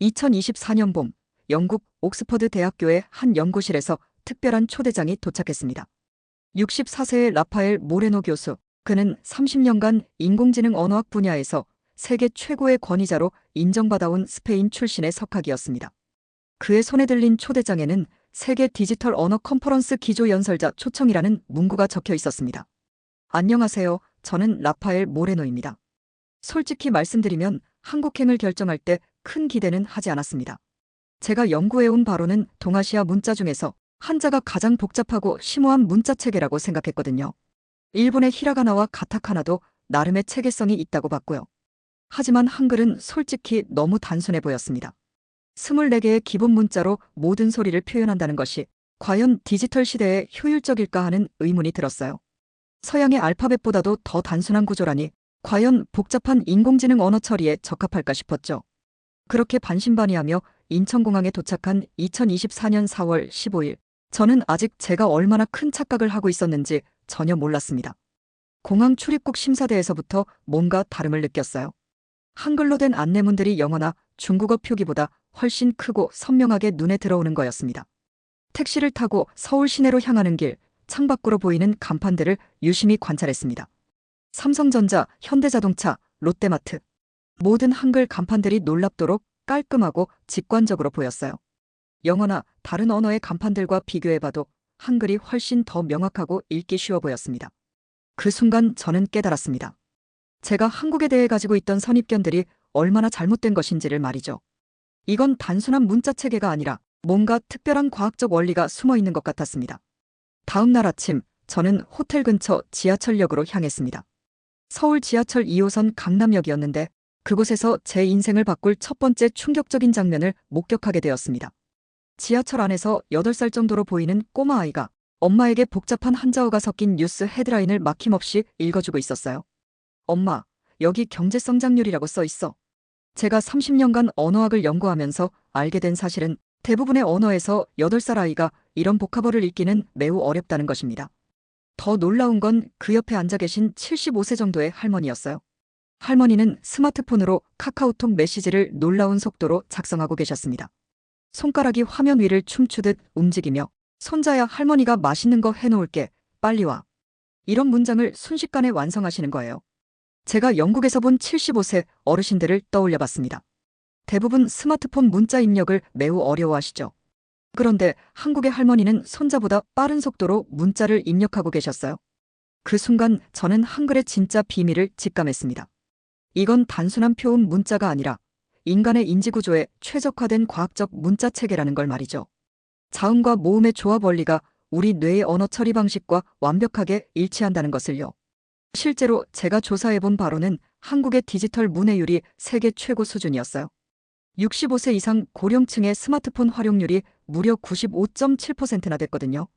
2024년 봄 영국 옥스퍼드 대학교의 한 연구실에서 특별한 초대장이 도착했습니다. 64세의 라파엘 모레노 교수. 그는 30년간 인공지능 언어학 분야에서 세계 최고의 권위자로 인정받아온 스페인 출신의 석학이었습니다. 그의 손에 들린 초대장에는 세계 디지털 언어 컨퍼런스 기조 연설자 초청이라는 문구가 적혀 있었습니다. 안녕하세요. 저는 라파엘 모레노입니다. 솔직히 말씀드리면 한국행을 결정할 때 큰 기대는 하지 않았습니다. 제가 연구해온 바로는 동아시아 문자 중에서 한자가 가장 복잡하고 심오한 문자 체계라고 생각했거든요. 일본의 히라가나와 가타카나도 나름의 체계성이 있다고 봤고요. 하지만 한글은 솔직히 너무 단순해 보였습니다. 24개의 기본 문자로 모든 소리를 표현한다는 것이 과연 디지털 시대에 효율적일까 하는 의문이 들었어요. 서양의 알파벳보다도 더 단순한 구조라니 과연 복잡한 인공지능 언어 처리에 적합할까 싶었죠. 그렇게 반신반의하며 인천공항에 도착한 2024년 4월 15일, 저는 아직 제가 얼마나 큰 착각을 하고 있었는지 전혀 몰랐습니다. 공항 출입국 심사대에서부터 뭔가 다름을 느꼈어요. 한글로 된 안내문들이 영어나 중국어 표기보다 훨씬 크고 선명하게 눈에 들어오는 거였습니다. 택시를 타고 서울 시내로 향하는 길, 창밖으로 보이는 간판들을 유심히 관찰했습니다. 삼성전자, 현대자동차, 롯데마트. 모든 한글 간판들이 놀랍도록 깔끔하고 직관적으로 보였어요. 영어나 다른 언어의 간판들과 비교해봐도 한글이 훨씬 더 명확하고 읽기 쉬워 보였습니다. 그 순간 저는 깨달았습니다. 제가 한국에 대해 가지고 있던 선입견들이 얼마나 잘못된 것인지를 말이죠. 이건 단순한 문자 체계가 아니라 뭔가 특별한 과학적 원리가 숨어 있는 것 같았습니다. 다음 날 아침, 저는 호텔 근처 지하철역으로 향했습니다. 서울 지하철 2호선 강남역이었는데 그곳에서 제 인생을 바꿀 첫 번째 충격적인 장면을 목격하게 되었습니다. 지하철 안에서 8살 정도로 보이는 꼬마 아이가 엄마에게 복잡한 한자어가 섞인 뉴스 헤드라인을 막힘없이 읽어주고 있었어요. 엄마, 여기 경제성장률이라고 써 있어. 제가 30년간 언어학을 연구하면서 알게 된 사실은 대부분의 언어에서 8살 아이가 이런 복합어를 읽기는 매우 어렵다는 것입니다. 더 놀라운 건 그 옆에 앉아 계신 75세 정도의 할머니였어요. 할머니는 스마트폰으로 카카오톡 메시지를 놀라운 속도로 작성하고 계셨습니다. 손가락이 화면 위를 춤추듯 움직이며 손자야 할머니가 맛있는 거 해놓을게 빨리 와. 이런 문장을 순식간에 완성하시는 거예요. 제가 영국에서 본 75세 어르신들을 떠올려 봤습니다. 대부분 스마트폰 문자 입력을 매우 어려워하시죠. 그런데 한국의 할머니는 손자보다 빠른 속도로 문자를 입력하고 계셨어요. 그 순간 저는 한글의 진짜 비밀을 직감했습니다. 이건 단순한 표음 문자가 아니라 인간의 인지구조에 최적화된 과학적 문자 체계라는 걸 말이죠. 자음과 모음의 조합 원리가 우리 뇌의 언어 처리 방식과 완벽하게 일치한다는 것을요. 실제로 제가 조사해본 바로는 한국의 디지털 문해율이 세계 최고 수준이었어요. 65세 이상 고령층의 스마트폰 활용률이 무려 95.7%나 됐거든요.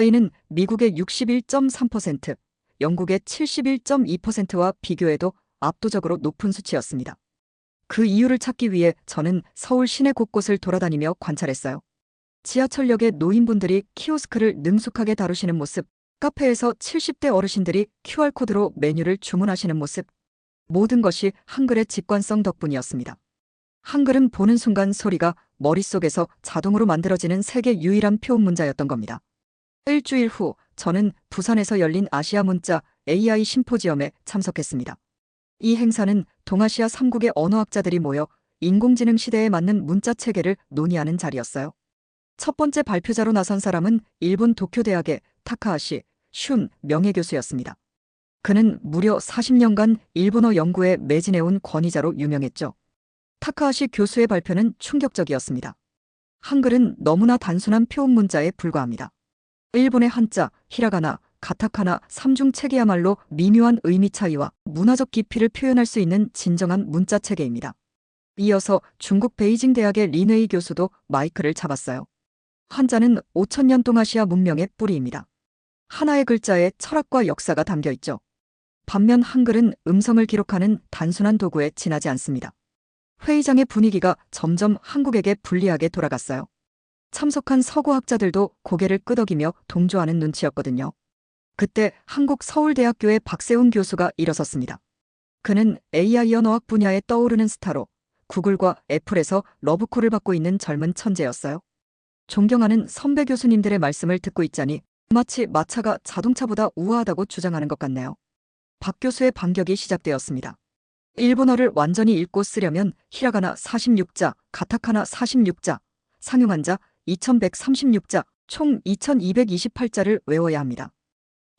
이는 미국의 61.3%, 영국의 71.2%와 비교해도 압도적으로 높은 수치였습니다. 그 이유를 찾기 위해 저는 서울 시내 곳곳을 돌아다니며 관찰했어요. 지하철역의 노인분들이 키오스크를 능숙하게 다루시는 모습, 카페에서 70대 어르신들이 QR코드로 메뉴를 주문하시는 모습, 모든 것이 한글의 직관성 덕분이었습니다. 한글은 보는 순간 소리가 머릿속에서 자동으로 만들어지는 세계 유일한 표음 문자였던 겁니다. 일주일 후 저는 부산에서 열린 아시아 문자 AI 심포지엄에 참석했습니다. 이 행사는 동아시아 3국의 언어학자들이 모여 인공지능 시대에 맞는 문자 체계를 논의하는 자리였어요. 첫 번째 발표자로 나선 사람은 일본 도쿄대학의 타카하시 슌 명예교수였습니다. 그는 무려 40년간 일본어 연구에 매진해온 권위자로 유명했죠. 타카하시 교수의 발표는 충격적이었습니다. 한글은 너무나 단순한 표음 문자에 불과합니다. 일본의 한자, 히라가나, 가타카나 삼중 체계야말로 미묘한 의미 차이와 문화적 깊이를 표현할 수 있는 진정한 문자 체계입니다. 이어서 중국 베이징 대학의 리네이 교수도 마이크를 잡았어요. 한자는 5천년 동아시아 문명의 뿌리입니다. 하나의 글자에 철학과 역사가 담겨 있죠. 반면 한글은 음성을 기록하는 단순한 도구에 지나지 않습니다. 회의장의 분위기가 점점 한국에게 불리하게 돌아갔어요. 참석한 서구학자들도 고개를 끄덕이며 동조하는 눈치였거든요. 그때 한국 서울대학교의 박세훈 교수가 일어섰습니다. 그는 AI 언어학 분야에 떠오르는 스타로 구글과 애플에서 러브콜을 받고 있는 젊은 천재였어요. 존경하는 선배 교수님들의 말씀을 듣고 있자니 마치 마차가 자동차보다 우아하다고 주장하는 것 같네요. 박 교수의 반격이 시작되었습니다. 일본어를 완전히 읽고 쓰려면 히라가나 46자, 가타카나 46자, 상용한자 2136자, 총 2228자를 외워야 합니다.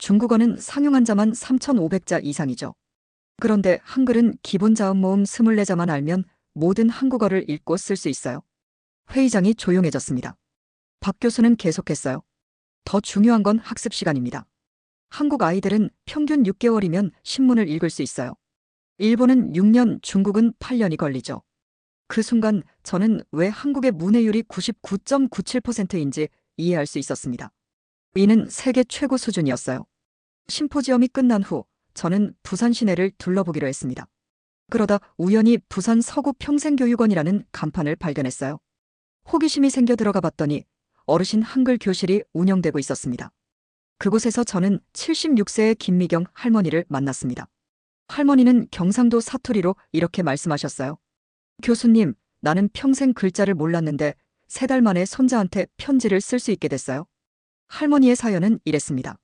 중국어는 상용 한자만 3500자 이상이죠. 그런데 한글은 기본 자음 모음 24자만 알면 모든 한국어를 읽고 쓸 수 있어요. 회의장이 조용해졌습니다. 박 교수는 계속했어요. 더 중요한 건 학습 시간입니다. 한국 아이들은 평균 6개월이면 신문을 읽을 수 있어요. 일본은 6년, 중국은 8년이 걸리죠. 그 순간 저는 왜 한국의 문해율이 99.97%인지 이해할 수 있었습니다. 이는 세계 최고 수준이었어요. 심포지엄이 끝난 후 저는 부산 시내를 둘러보기로 했습니다. 그러다 우연히 부산 서구 평생교육원이라는 간판을 발견했어요. 호기심이 생겨 들어가 봤더니 어르신 한글 교실이 운영되고 있었습니다. 그곳에서 저는 76세의 김미경 할머니를 만났습니다. 할머니는 경상도 사투리로 이렇게 말씀하셨어요. 교수님, 나는 평생 글자를 몰랐는데 세 달 만에 손자한테 편지를 쓸 수 있게 됐어요. 할머니의 사연은 이랬습니다.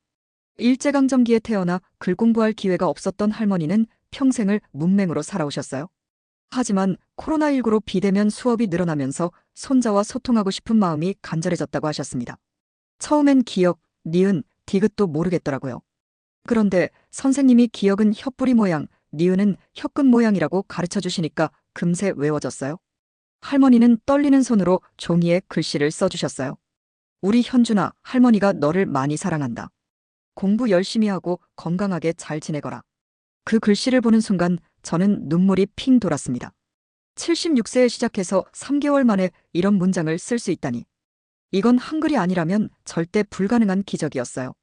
일제강점기에 태어나 글 공부할 기회가 없었던 할머니는 평생을 문맹으로 살아오셨어요. 하지만 코로나19로 비대면 수업이 늘어나면서 손자와 소통하고 싶은 마음이 간절해졌다고 하셨습니다. 처음엔 기억, 니은, 디귿도 모르겠더라고요. 그런데 선생님이 기억은 혀뿌리 모양, 니은은 혀끝 모양이라고 가르쳐 주시니까 금세 외워졌어요. 할머니는 떨리는 손으로 종이에 글씨를 써주셨어요. 우리 현준아, 할머니가 너를 많이 사랑한다. 공부 열심히 하고 건강하게 잘 지내거라. 그 글씨를 보는 순간 저는 눈물이 핑 돌았습니다. 76세에 시작해서 3개월 만에 이런 문장을 쓸 수 있다니. 이건 한글이 아니라면 절대 불가능한 기적이었어요.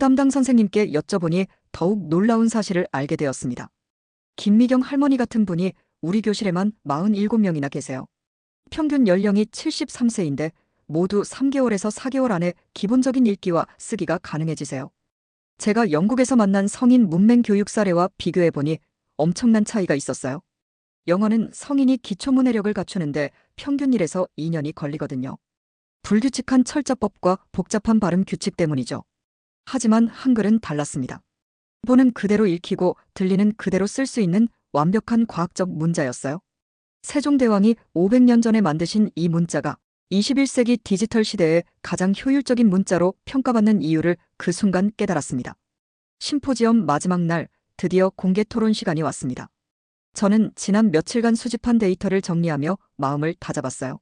담당 선생님께 여쭤보니 더욱 놀라운 사실을 알게 되었습니다. 김미경 할머니 같은 분이 우리 교실에만 47명이나 계세요. 평균 연령이 73세인데 모두 3개월에서 4개월 안에 기본적인 읽기와 쓰기가 가능해지세요. 제가 영국에서 만난 성인 문맹 교육 사례와 비교해보니 엄청난 차이가 있었어요. 영어는 성인이 기초 문해력을 갖추는데 평균 1에서 2년이 걸리거든요. 불규칙한 철자법과 복잡한 발음 규칙 때문이죠. 하지만 한글은 달랐습니다. 보는 그대로 읽히고 들리는 그대로 쓸 수 있는 완벽한 과학적 문자였어요. 세종대왕이 500년 전에 만드신 이 문자가 21세기 디지털 시대에 가장 효율적인 문자로 평가받는 이유를 그 순간 깨달았습니다. 심포지엄 마지막 날 드디어 공개 토론 시간이 왔습니다. 저는 지난 며칠간 수집한 데이터를 정리하며 마음을 다잡았어요.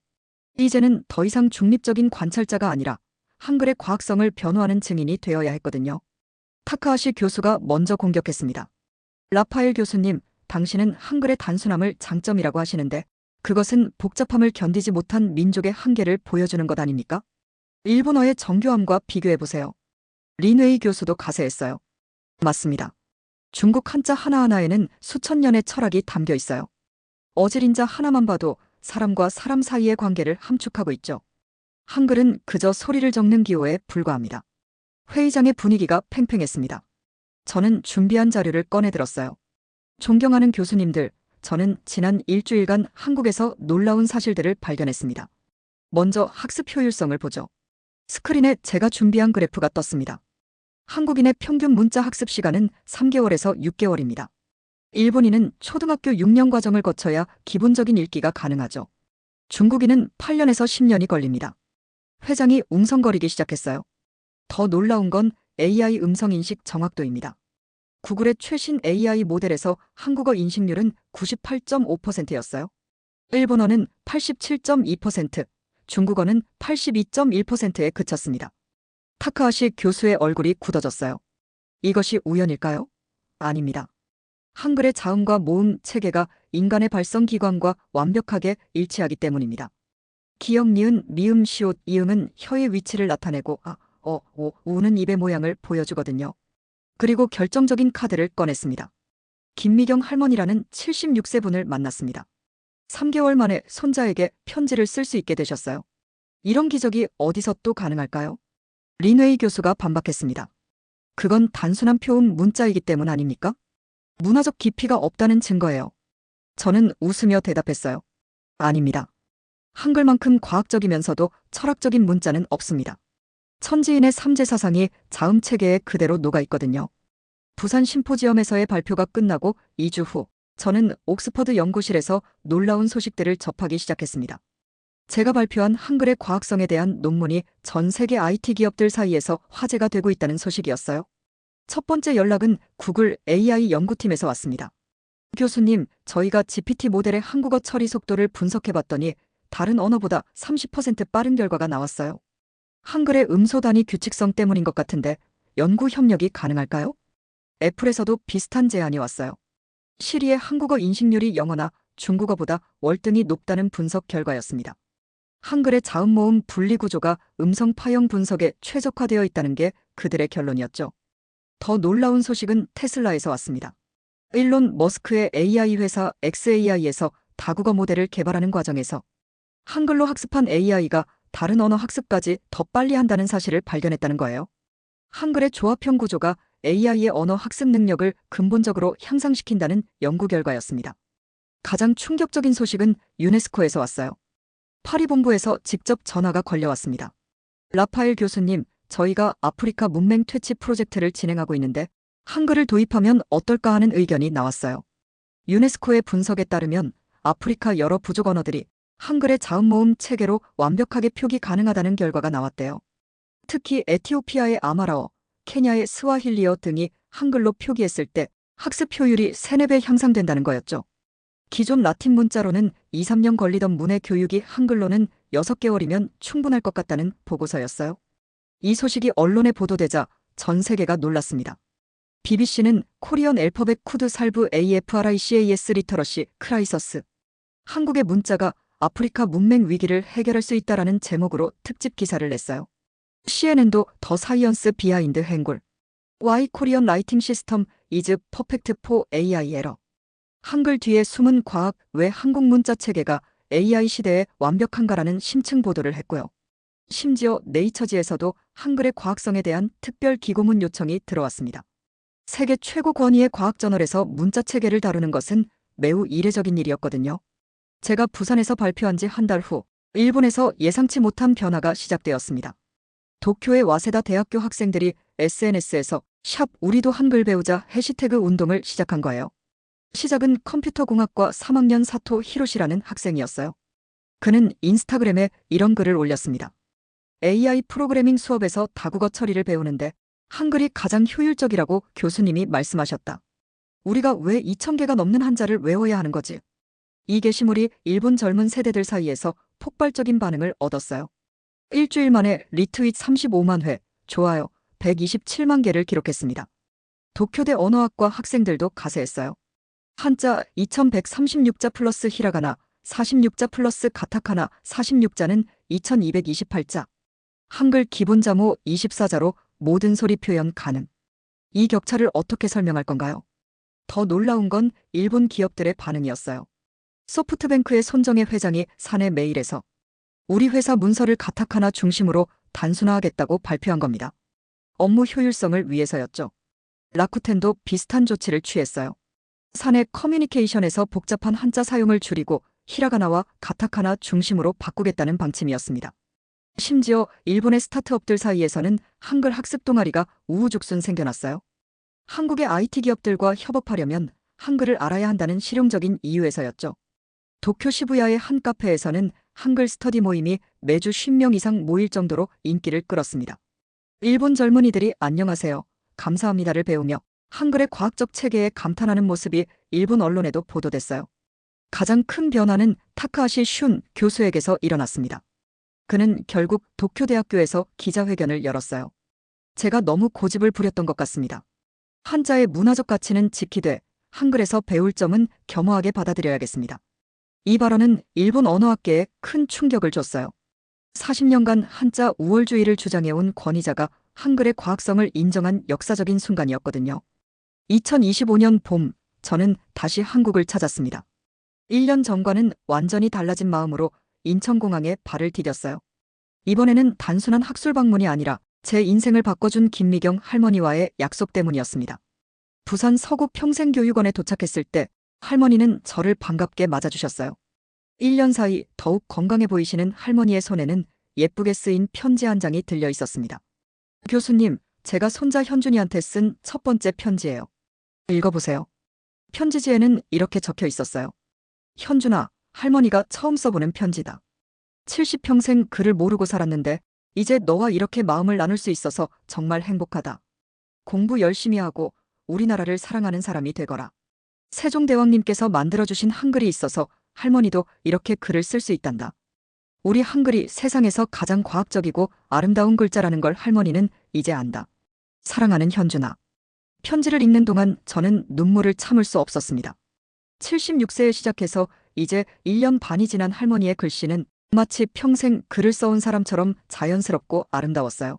이제는 더 이상 중립적인 관찰자가 아니라 한글의 과학성을 변호하는 증인이 되어야 했거든요. 타카하시 교수가 먼저 공격했습니다. 라파엘 교수님, 당신은 한글의 단순함을 장점이라고 하시는데 그것은 복잡함을 견디지 못한 민족의 한계를 보여주는 것 아닙니까? 일본어의 정교함과 비교해보세요. 린웨이 교수도 가세했어요. 맞습니다. 중국 한자 하나하나에는 수천 년의 철학이 담겨 있어요. 어질인자 하나만 봐도 사람과 사람 사이의 관계를 함축하고 있죠. 한글은 그저 소리를 적는 기호에 불과합니다. 회의장의 분위기가 팽팽했습니다. 저는 준비한 자료를 꺼내 들었어요. 존경하는 교수님들, 저는 지난 일주일간 한국에서 놀라운 사실들을 발견했습니다. 먼저 학습 효율성을 보죠. 스크린에 제가 준비한 그래프가 떴습니다. 한국인의 평균 문자 학습 시간은 3개월에서 6개월입니다. 일본인은 초등학교 6년 과정을 거쳐야 기본적인 읽기가 가능하죠. 중국인은 8년에서 10년이 걸립니다. 회장이 웅성거리기 시작했어요. 더 놀라운 건 AI 음성인식 정확도입니다. 구글의 최신 AI 모델에서 한국어 인식률은 98.5%였어요. 일본어는 87.2%, 중국어는 82.1%에 그쳤습니다. 타카하시 교수의 얼굴이 굳어졌어요. 이것이 우연일까요? 아닙니다. 한글의 자음과 모음 체계가 인간의 발성 기관과 완벽하게 일치하기 때문입니다. 기역, 니은, 미음, 시옷, 이음은 혀의 위치를 나타내고 아, 어, 오, 우는 입의 모양을 보여주거든요. 그리고 결정적인 카드를 꺼냈습니다. 김미경 할머니라는 76세 분을 만났습니다. 3개월 만에 손자에게 편지를 쓸 수 있게 되셨어요. 이런 기적이 어디서 또 가능할까요? 린웨이 교수가 반박했습니다. 그건 단순한 표음 문자이기 때문 아닙니까? 문화적 깊이가 없다는 증거예요. 저는 웃으며 대답했어요. 아닙니다. 한글만큼 과학적이면서도 철학적인 문자는 없습니다. 천지인의 삼재 사상이 자음 체계에 그대로 녹아 있거든요. 부산 심포지엄에서의 발표가 끝나고 2주 후 저는 옥스퍼드 연구실에서 놀라운 소식들을 접하기 시작했습니다. 제가 발표한 한글의 과학성에 대한 논문이 전 세계 IT 기업들 사이에서 화제가 되고 있다는 소식이었어요. 첫 번째 연락은 구글 AI 연구팀에서 왔습니다. 교수님, 저희가 GPT 모델의 한국어 처리 속도를 분석해 봤더니 다른 언어보다 30% 빠른 결과가 나왔어요. 한글의 음소 단위 규칙성 때문인 것 같은데 연구 협력이 가능할까요? 애플에서도 비슷한 제안이 왔어요. 시리의 한국어 인식률이 영어나 중국어보다 월등히 높다는 분석 결과였습니다. 한글의 자음 모음 분리 구조가 음성 파형 분석에 최적화되어 있다는 게 그들의 결론이었죠. 더 놀라운 소식은 테슬라에서 왔습니다. 일론 머스크의 AI 회사 XAI에서 다국어 모델을 개발하는 과정에서 한글로 학습한 AI가 다른 언어 학습까지 더 빨리 한다는 사실을 발견했다는 거예요. 한글의 조합형 구조가 AI의 언어 학습 능력을 근본적으로 향상시킨다는 연구 결과였습니다. 가장 충격적인 소식은 유네스코에서 왔어요. 파리 본부에서 직접 전화가 걸려왔습니다. 라파엘 교수님, 저희가 아프리카 문맹 퇴치 프로젝트를 진행하고 있는데 한글을 도입하면 어떨까 하는 의견이 나왔어요. 유네스코의 분석에 따르면 아프리카 여러 부족 언어들이 한글의 자음 모음 체계로 완벽하게 표기 가능하다는 결과가 나왔대요. 특히 에티오피아의 아마라어, 케냐의 스와힐리어 등이 한글로 표기했을 때 학습 효율이 3, 4배 향상된다는 거였죠. 기존 라틴 문자로는 2, 3년 걸리던 문해 교육이 한글로는 6개월이면 충분할 것 같다는 보고서였어요. 이 소식이 언론에 보도되자 전 세계가 놀랐습니다. BBC는 코리언 엘퍼벳 쿠드 살부 AFRICAS 리터러시 크라이서스 한국의 문자가 아프리카 문맹 위기를 해결할 수 있다라는 제목으로 특집 기사를 냈어요. CNN도 더 사이언스 비하인드 행골 Y 코리언 라이팅 시스템 이즈 퍼펙트 포 AI 에러 한글 뒤에 숨은 과학 왜 한국 문자 체계가 AI 시대에 완벽한가라는 심층 보도를 했고요. 심지어 네이처지에서도 한글의 과학성에 대한 특별 기고문 요청이 들어왔습니다. 세계 최고 권위의 과학 저널에서 문자 체계를 다루는 것은 매우 이례적인 일이었거든요. 제가 부산에서 발표한 지 한 달 후 일본에서 예상치 못한 변화가 시작되었습니다. 도쿄의 와세다 대학교 학생들이 SNS에서 샵 우리도 한글 배우자 해시태그 운동을 시작한 거예요. 시작은 컴퓨터공학과 3학년 사토 히로시라는 학생이었어요. 그는 인스타그램에 이런 글을 올렸습니다. AI 프로그래밍 수업에서 다국어 처리를 배우는데 한글이 가장 효율적이라고 교수님이 말씀하셨다. 우리가 왜 2,000개가 넘는 한자를 외워야 하는 거지? 이 게시물이 일본 젊은 세대들 사이에서 폭발적인 반응을 얻었어요. 일주일 만에 리트윗 35만 회, 좋아요 127만 개를 기록했습니다. 도쿄대 언어학과 학생들도 가세했어요. 한자 2136자 플러스 히라가나, 46자 플러스 가타카나 46자는 2228자. 한글 기본 자모 24자로 모든 소리 표현 가능. 이 격차를 어떻게 설명할 건가요? 더 놀라운 건 일본 기업들의 반응이었어요. 소프트뱅크의 손정혜 회장이 사내 메일에서 우리 회사 문서를 가타카나 중심으로 단순화하겠다고 발표한 겁니다. 업무 효율성을 위해서였죠. 라쿠텐도 비슷한 조치를 취했어요. 사내 커뮤니케이션에서 복잡한 한자 사용을 줄이고 히라가나와 가타카나 중심으로 바꾸겠다는 방침이었습니다. 심지어 일본의 스타트업들 사이에서는 한글 학습 동아리가 우후죽순 생겨났어요. 한국의 IT 기업들과 협업하려면 한글을 알아야 한다는 실용적인 이유에서였죠. 도쿄 시부야의 한 카페에서는 한글 스터디 모임이 매주 10명 이상 모일 정도로 인기를 끌었습니다. 일본 젊은이들이 안녕하세요. 감사합니다를 배우며 한글의 과학적 체계에 감탄하는 모습이 일본 언론에도 보도됐어요. 가장 큰 변화는 타카하시 슌 교수에게서 일어났습니다. 그는 결국 도쿄대학교에서 기자회견을 열었어요. 제가 너무 고집을 부렸던 것 같습니다. 한자의 문화적 가치는 지키되 한글에서 배울 점은 겸허하게 받아들여야겠습니다. 이 발언은 일본 언어학계에 큰 충격을 줬어요. 40년간 한자 우월주의를 주장해온 권위자가 한글의 과학성을 인정한 역사적인 순간이었거든요. 2025년 봄, 저는 다시 한국을 찾았습니다. 1년 전과는 완전히 달라진 마음으로 인천공항에 발을 디뎠어요. 이번에는 단순한 학술 방문이 아니라 제 인생을 바꿔준 김미경 할머니와의 약속 때문이었습니다. 부산 서구 평생교육원에 도착했을 때 할머니는 저를 반갑게 맞아주셨어요. 1년 사이 더욱 건강해 보이시는 할머니의 손에는 예쁘게 쓰인 편지 한 장이 들려 있었습니다. 교수님, 제가 손자 현준이한테 쓴 첫 번째 편지예요. 읽어보세요. 편지지에는 이렇게 적혀 있었어요. 현준아, 할머니가 처음 써보는 편지다. 70평생 글을 모르고 살았는데 이제 너와 이렇게 마음을 나눌 수 있어서 정말 행복하다. 공부 열심히 하고 우리나라를 사랑하는 사람이 되거라. 세종대왕님께서 만들어주신 한글이 있어서 할머니도 이렇게 글을 쓸 수 있단다. 우리 한글이 세상에서 가장 과학적이고 아름다운 글자라는 걸 할머니는 이제 안다. 사랑하는 현준아. 편지를 읽는 동안 저는 눈물을 참을 수 없었습니다. 76세에 시작해서 이제 1년 반이 지난 할머니의 글씨는 마치 평생 글을 써온 사람처럼 자연스럽고 아름다웠어요.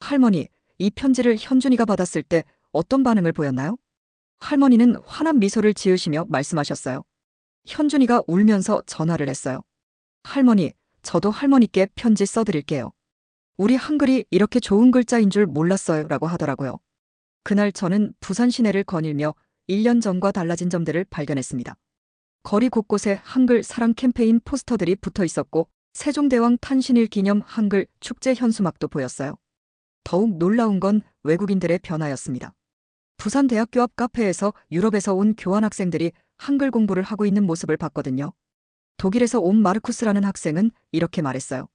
할머니, 이 편지를 현준이가 받았을 때 어떤 반응을 보였나요? 할머니는 환한 미소를 지으시며 말씀하셨어요. 현준이가 울면서 전화를 했어요. 할머니, 저도 할머니께 편지 써드릴게요. 우리 한글이 이렇게 좋은 글자인 줄 몰랐어요. 라고 하더라고요. 그날 저는 부산 시내를 거닐며 1년 전과 달라진 점들을 발견했습니다. 거리 곳곳에 한글 사랑 캠페인 포스터들이 붙어 있었고 세종대왕 탄신일 기념 한글 축제 현수막도 보였어요. 더욱 놀라운 건 외국인들의 변화였습니다. 부산 대학교 앞 카페에서 유럽에서 온 교환학생들이 한글 공부를 하고 있는 모습을 봤거든요. 독일에서 온 마르쿠스라는 학생은 이렇게 말했어요.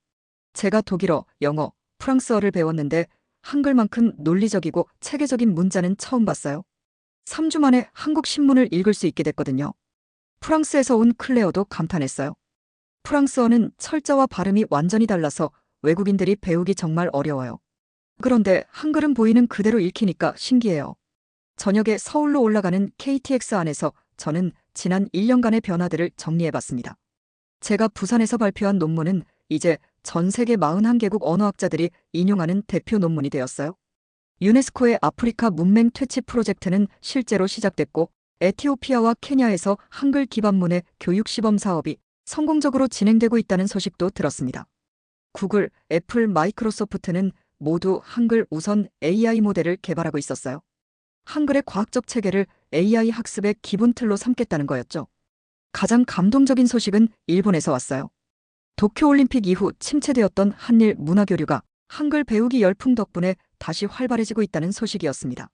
제가 독일어, 영어, 프랑스어를 배웠는데 한글만큼 논리적이고 체계적인 문자는 처음 봤어요. 3주 만에 한국 신문을 읽을 수 있게 됐거든요. 프랑스에서 온 클레어도 감탄했어요. 프랑스어는 철자와 발음이 완전히 달라서 외국인들이 배우기 정말 어려워요. 그런데 한글은 보이는 그대로 읽히니까 신기해요. 저녁에 서울로 올라가는 KTX 안에서 저는 지난 1년간의 변화들을 정리해봤습니다. 제가 부산에서 발표한 논문은 이제 전 세계 41개국 언어학자들이 인용하는 대표 논문이 되었어요. 유네스코의 아프리카 문맹 퇴치 프로젝트는 실제로 시작됐고 에티오피아와 케냐에서 한글 기반문의 교육 시범 사업이 성공적으로 진행되고 있다는 소식도 들었습니다. 구글, 애플, 마이크로소프트는 모두 한글 우선 AI 모델을 개발하고 있었어요. 한글의 과학적 체계를 AI 학습의 기본 틀로 삼겠다는 거였죠. 가장 감동적인 소식은 일본에서 왔어요. 도쿄올림픽 이후 침체되었던 한일 문화교류가 한글 배우기 열풍 덕분에 다시 활발해지고 있다는 소식이었습니다.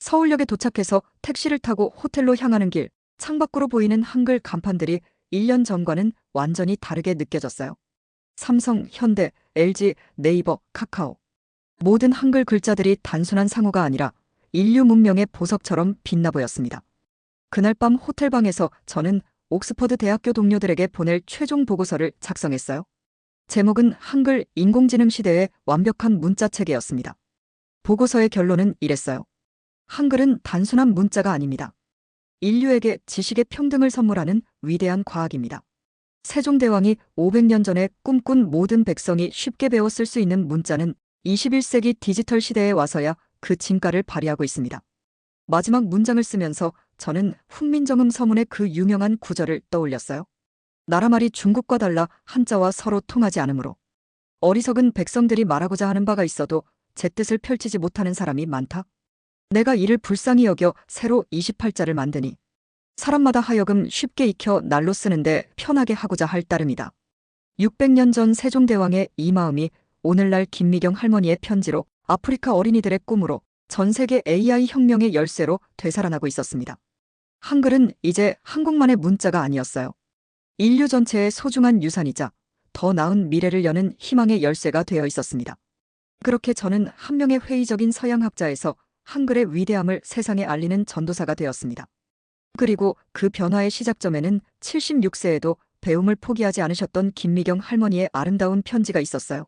서울역에 도착해서 택시를 타고 호텔로 향하는 길, 창밖으로 보이는 한글 간판들이 1년 전과는 완전히 다르게 느껴졌어요. 삼성, 현대, LG, 네이버, 카카오. 모든 한글 글자들이 단순한 상호가 아니라 인류 문명의 보석처럼 빛나 보였습니다. 그날 밤 호텔방에서 저는 옥스퍼드 대학교 동료들에게 보낼 최종 보고서를 작성했어요. 제목은 한글 인공지능 시대의 완벽한 문자 체계였습니다. 보고서의 결론은 이랬어요. 한글은 단순한 문자가 아닙니다. 인류에게 지식의 평등을 선물하는 위대한 과학입니다. 세종대왕이 500년 전에 꿈꾼 모든 백성이 쉽게 배워 쓸 수 있는 문자는 21세기 디지털 시대에 와서야 그 진가를 발휘하고 있습니다. 마지막 문장을 쓰면서 저는 훈민정음 서문의 그 유명한 구절을 떠올렸어요. 나라 말이 중국과 달라 한자와 서로 통하지 않으므로 어리석은 백성들이 말하고자 하는 바가 있어도 제 뜻을 펼치지 못하는 사람이 많다. 내가 이를 불쌍히 여겨 새로 28자를 만드니 사람마다 하여금 쉽게 익혀 날로 쓰는데 편하게 하고자 할 따름이다. 600년 전 세종대왕의 이 마음이 오늘날 김미경 할머니의 편지로 아프리카 어린이들의 꿈으로 전 세계 AI 혁명의 열쇠로 되살아나고 있었습니다. 한글은 이제 한국만의 문자가 아니었어요. 인류 전체의 소중한 유산이자 더 나은 미래를 여는 희망의 열쇠가 되어 있었습니다. 그렇게 저는 한 명의 회의적인 서양학자에서 한글의 위대함을 세상에 알리는 전도사가 되었습니다. 그리고 그 변화의 시작점에는 76세에도 배움을 포기하지 않으셨던 김미경 할머니의 아름다운 편지가 있었어요.